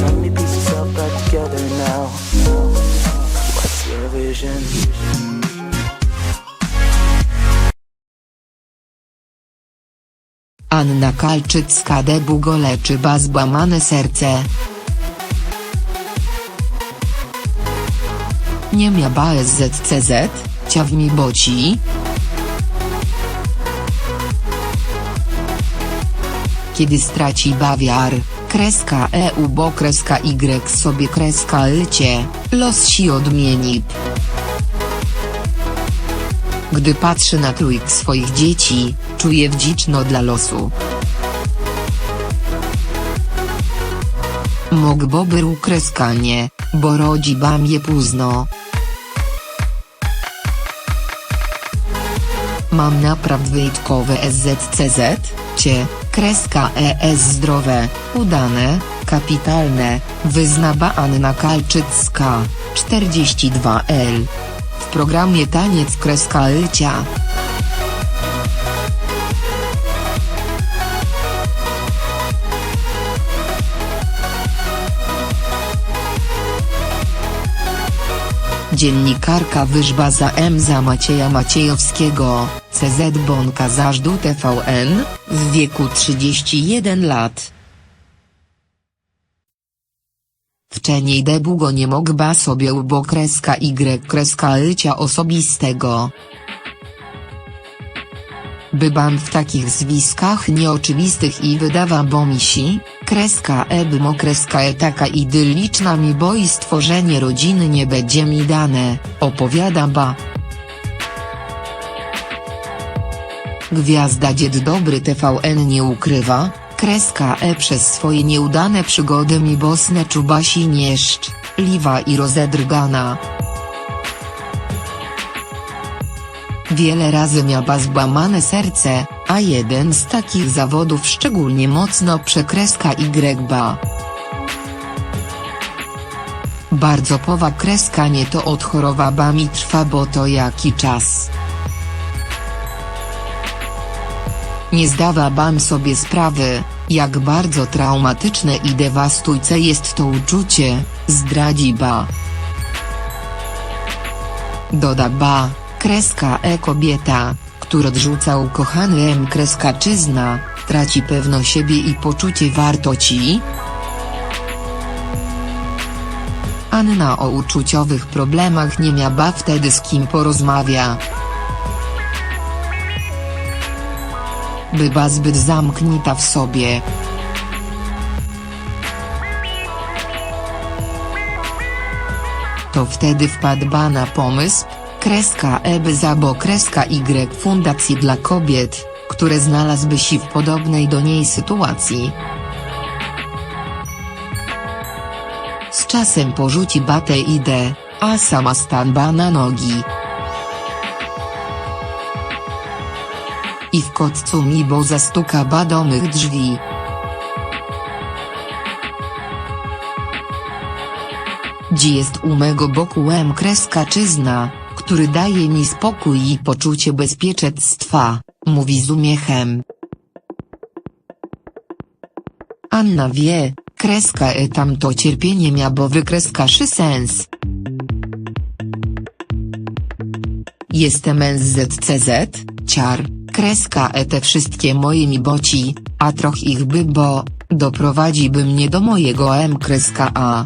Let me piece yourself back together now. Anna Kalczycka leczy serce. Nie mia BSZCZ, ciaw mi boci. Kiedy straci bawiar, kreska EU bo kreska Y sobie kreska lcie, los si odmieni. Gdy patrzy na trójk swoich dzieci, czuje wdziczno dla losu. Mógłby był kreskanie, bo rodzi bam je późno. Mam naprawdę wyjtkowe SZCZ, cie, kreska ES zdrowe, udane, kapitalne, wyznaba Anna Kalczycka, 42L. W programie Taniec kreska Lcia. Dziennikarka wyżba za M za Macieja Maciejowskiego, CZ Bonka Zażdu TVN, w wieku 31 lat. Wcześniej debugo nie mogła sobie ubo kreska Y kreska lycia osobistego. Bybam w takich zwiskach nieoczywistych i wydawa bo misi, kreska e bymo kreska e taka idylliczna mi bo i stworzenie rodziny nie będzie mi dane, opowiada ba. Gwiazda Dzied Dobry TVN nie ukrywa, kreska E przez swoje nieudane przygody mi bosne czubasi nieszcz, liwa i rozedrgana. Wiele razy miała złamane serce, a jeden z takich zawodów szczególnie mocno przekreska Y ba. Bardzo powa kreska nie to od chorobami trwa bo to jaki czas. Nie zdawa bam sobie sprawy, jak bardzo traumatyczne i dewastujące jest to uczucie, zdradzi ba. Doda ba, kreska e kobieta, która odrzuca ukochany M kreska czyzna, traci pewno siebie i poczucie wartości. Anna o uczuciowych problemach nie miała wtedy z kim porozmawia. Była zbyt zamknięta w sobie. To wtedy wpadła na pomysł, kreska EB zabo kreska Y Fundacji dla Kobiet, które znalazłby się w podobnej do niej sytuacji. Z czasem porzuci batę idę, a sama stanba na nogi. I w kotcu mi bo zastuka badomych drzwi. Dzi jest u mego boku M kreska czyzna, który daje mi spokój i poczucie bezpieczeństwa, mówi z umiechem. Anna wie, kreska e tamto cierpienie mia bo wykreskaszy sens. Jestem NZCZ, ciar, kreska e te wszystkie moje mi boci, a troch ich by bo, doprowadzi by mnie do mojego M kreska A.